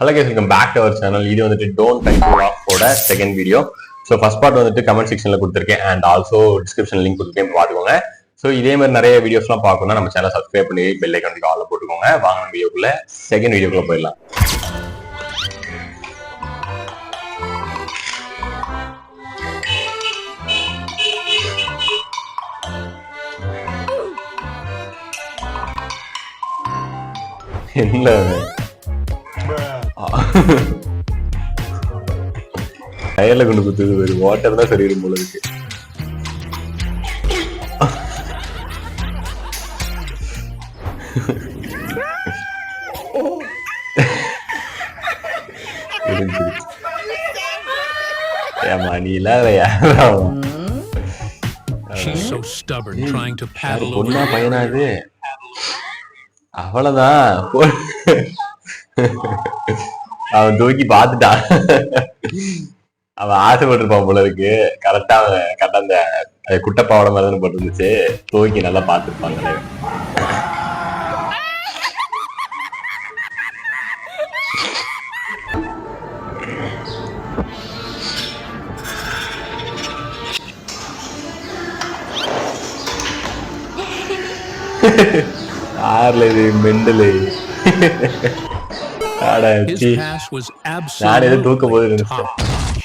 Hello guys welcome back to our channel இது வந்துட்டு don't time to ஆஃபோட second video so first part வந்துட்டு comment செக்ஷனில் கொடுத்துருக்கேன் and also description link கொடுத்துருக்கேன். பார்த்துக்கோங்க. ஸோ இதே மாதிரி நிறைய வீடியோஸ்லாம் பார்க்கணும்னா நம்ம சேனல் சப்ஸ்கிரைப் பண்ணி பெல் ஐக்கானுக்கு ஆல்ல போட்டுக்கோங்க. வாங்க வீடியோக்குள்ள செகண்ட் வீடியோக்குள்ள போயிடலாம். என்ன டயர்ல கொண்டு குத்துது ஒரு வாட்டர் தான் சரி போல இருக்கு. ஏம்மா, நீ இல்லாத யாரும் She's so stubborn trying to paddle over. பொண்ணா பையனா இது? அவ்வளவுதான். அவன் தூக்கி பார்த்துட்டான். அவன் ஆசைப்பட்டிருப்பான் போல இருக்கு. கரெக்டா அவன் கரெக்டா அந்த அது குட்டப்பாவோட மாதிரி போட்டுருந்துச்சு. தூக்கி நல்லா பார்த்துருப்பாங்களே ஆறுல இது மெண்டலு. நான் எதுவும் தூக்க போது absolutely நினைச்சேன் top notch.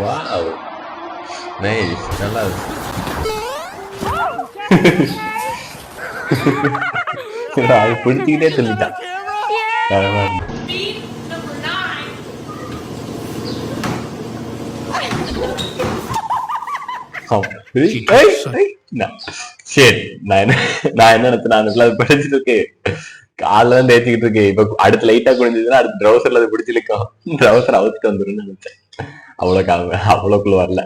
வாவ். நைஸ் நல்லா இருக்கு. அது பிடிச்சிக்கிட்டே சொல்லிட்டான் சரி நான் என்ன நான் என்ன நினைச்சேன் நான் அந்த அது படிச்சுட்டு இருக்கேன் காலில் தான் தேய்ச்சிக்கிட்டு இருக்கேன் இப்ப அடுத்து லைட்டா குடிஞ்சதுன்னா அடுத்து ட்ரௌசர்ல அது பிடிச்சிருக்கோம். ட்ரௌசர் அவுத்துட்டு வந்துருன்னு நினைச்சேன். அவ்வளவு கா- அவ்வளவுக்குள்ள வரல.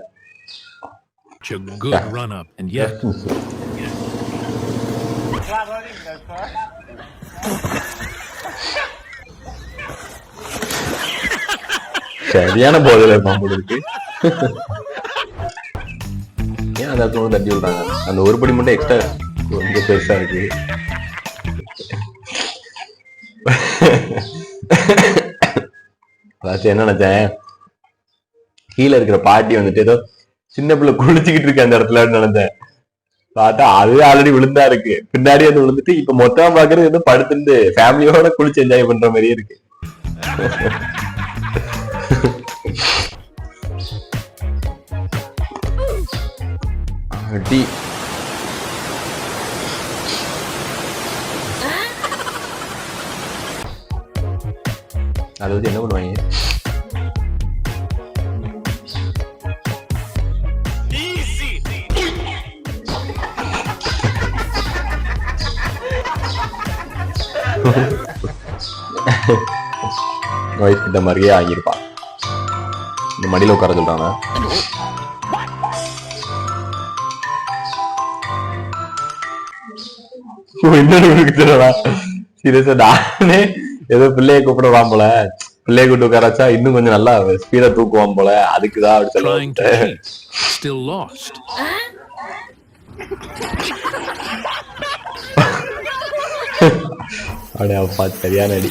சரியான போல இருக்கு. ஏன் வந்து தட்டி விடுறாங்க? அந்த ஒரு படி மட்டும் எக்ஸ்ட்ரா கொஞ்சம் பெருசா இருக்கு. ஃபர்ஸ்ட் என்ன நினைச்சேன்? கீழே இருக்கிற பாட்டி வந்துட்டு ஏதோ சின்ன பிள்ளை குளிச்சுக்கிட்டு இருக்கு அந்த இடத்துல நினைச்சேன். பார்த்தா அது ஆல்ரெடி விழுந்தா இருக்கு. பின்னாடி அது விழுந்துட்டு இப்ப மொத்தமா பாக்குறது ஏதோ படுத்துட்டு ஃபேமிலியோட குளிச்சு என்ஜாய் பண்ற மாதிரியே இருக்கு. அடி. அது வந்து என்ன பண்ணுவாங்க வயசு கிட்ட மாதிரியே ஆகியிருப்பான் இந்த மடியில உட்கார சொல்றாங்க. இன்னொரு சீரியஸா நானே ஏதோ பிள்ளைய கூப்பிடுவான் போல. பிள்ளைய கூட்டு உட்காராச்சா இன்னும் கொஞ்சம் நல்லா ஸ்பீடா தூக்குவான் போல. அதுக்குதான் அப்படி சொல்லுவாங்க cheat. Still lost. அப்படியே அப்பா சரியான அடி.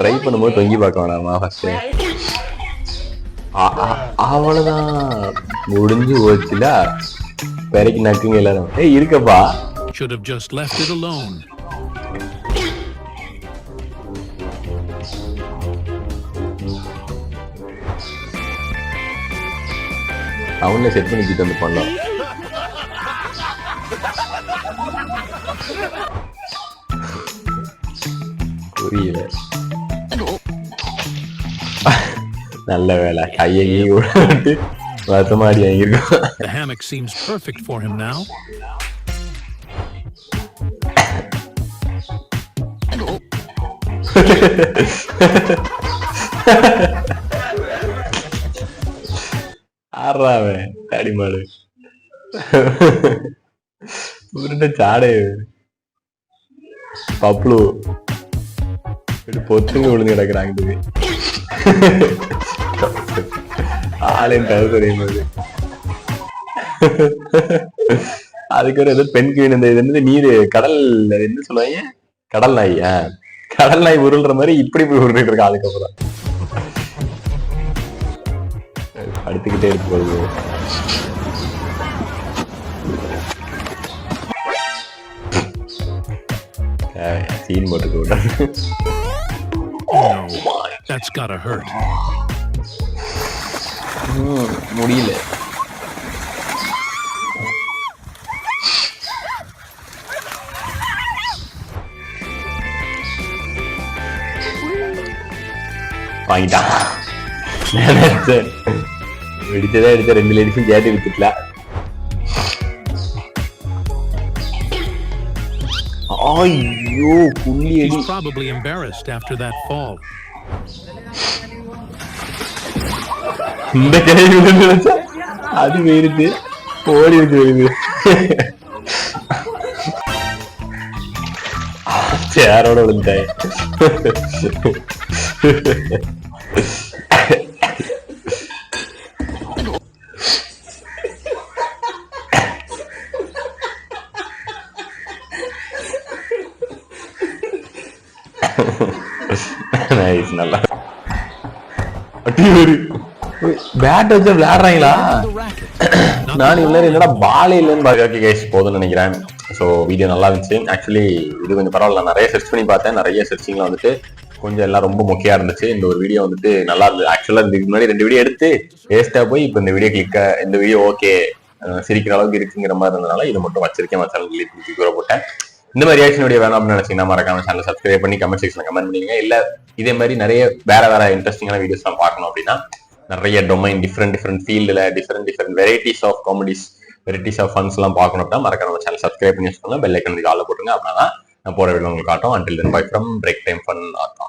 ட்ரை பண்ணும்போது தொங்கி பார்க்க வேணாமா ஃபர்ஸ்ட் அவ்வளவுதான். முடிஞ்சு போச்சுல. பெரைக்கு நக்குங்க எல்லாரும். ஏய் இருக்கப்பா. Should have just left it alone. அவங்களே செட் பண்ணி வந்து பண்ணலாம். புரியல. நல்ல வேலை. கையை கீ விட்டு வருத்தமாடி வாங்கியிருக்கோம் The hammock seems perfect for him now. ஆறாவே தடிமாடு உருண்ட சாடே பப்ளு இப்படி பொத்துங்க விழுந்து கிடக்குறாங்க ஆளையும் தவிர தெரியும் போது அதுக்கு ஒரு ஏதோ பெண் குயின் இந்த இது என்னது? நீர் கடல் என்ன சொல்லுவாங்க? கடல் நாய் கடல் நாய் உருள்ற மாதிரி இப்படி போய் உருண்டுட்டு இருக்கா அதுக்கப்புறம். அடுத்துக்கிட்டே இருக்கு போகுது சீன் போட்டு விட்டாரு No, that's gotta hurt. முடியல வாங்கிட்டான் நினைச்சேன். வெடிச்சதே எடுத்த ரெண்டு லேடிஸும் சேர்த்து வித்துட்டல ஐயோ புள்ளி அடி He's probably embarrassed after that fall. இந்த கிளவி விழுந்து நினைச்சா அது போயிருச்சு ஓடி இருக்கு விழுது சேரோட விழுந்தாய் நைஸ் நல்லா பேட் வச்சு விளையாடுறாங்களா? நான் இவ்வளவு என்னடா பாலே இல்லைன்னு பாக்க கேஸ் போதும்னு நினைக்கிறேன். ஸோ வீடியோ நல்லா இருந்துச்சு. ஆக்சுவலி இது கொஞ்சம் பரவாயில்ல. நான் நிறைய சர்ச் பண்ணி பார்த்தேன். நிறைய சர்ச்சிங்ல வந்துட்டு கொஞ்சம் எல்லாம் ரொம்ப முக்கியம் இருந்துச்சு. இந்த ஒரு வீடியோ வந்துட்டு நல்லா இருந்தது. ஆக்சுவலா இதுக்கு முன்னாடி ரெண்டு வீடியோ எடுத்து வேஸ்டா போய் இப்போ இந்த வீடியோ கிளிக்க இந்த வீடியோ ஓகே சிரிக்கிற அளவுக்கு இருக்குங்கிற மாதிரி இருந்தனால இது மட்டும் வச்சிருக்கேன். சேனல் கிளிக் கூட போட்டேன். இந்த மாதிரி ரியாக்ஷன் வீடியோ வேணும் அப்படின்னு நினைச்சீங்கன்னா மறக்காம சேனல் சப்ஸ்கிரைப் பண்ணி கமெண்ட் செக்ஷன் கமெண்ட் பண்ணுங்க இல்ல இதே மாதிரி நிறைய வேற வேற இன்ட்ரெஸ்டிங்கான வீடியோஸ் எல்லாம் பார்க்கணும் அப்படின்னா நிறைய டொமைன் டிஃப்ரெண்ட் டிஃப்ரெண்ட் ஃபீல்டில் different different varieties of comedies varieties of funs எல்லாம் பார்க்கணும் அப்படின்னா மறக்க நம்ம சேனல் சப்ஸ்கிரைப் பண்ணி வச்சுக்கோங்க. பெல் ஐக்கன் கால போட்டுங்க. அப்படின்னா நான் போகிற வீடியோ உங்களுக்கு காட்டும். Until then bye from break time fun ஆத்தா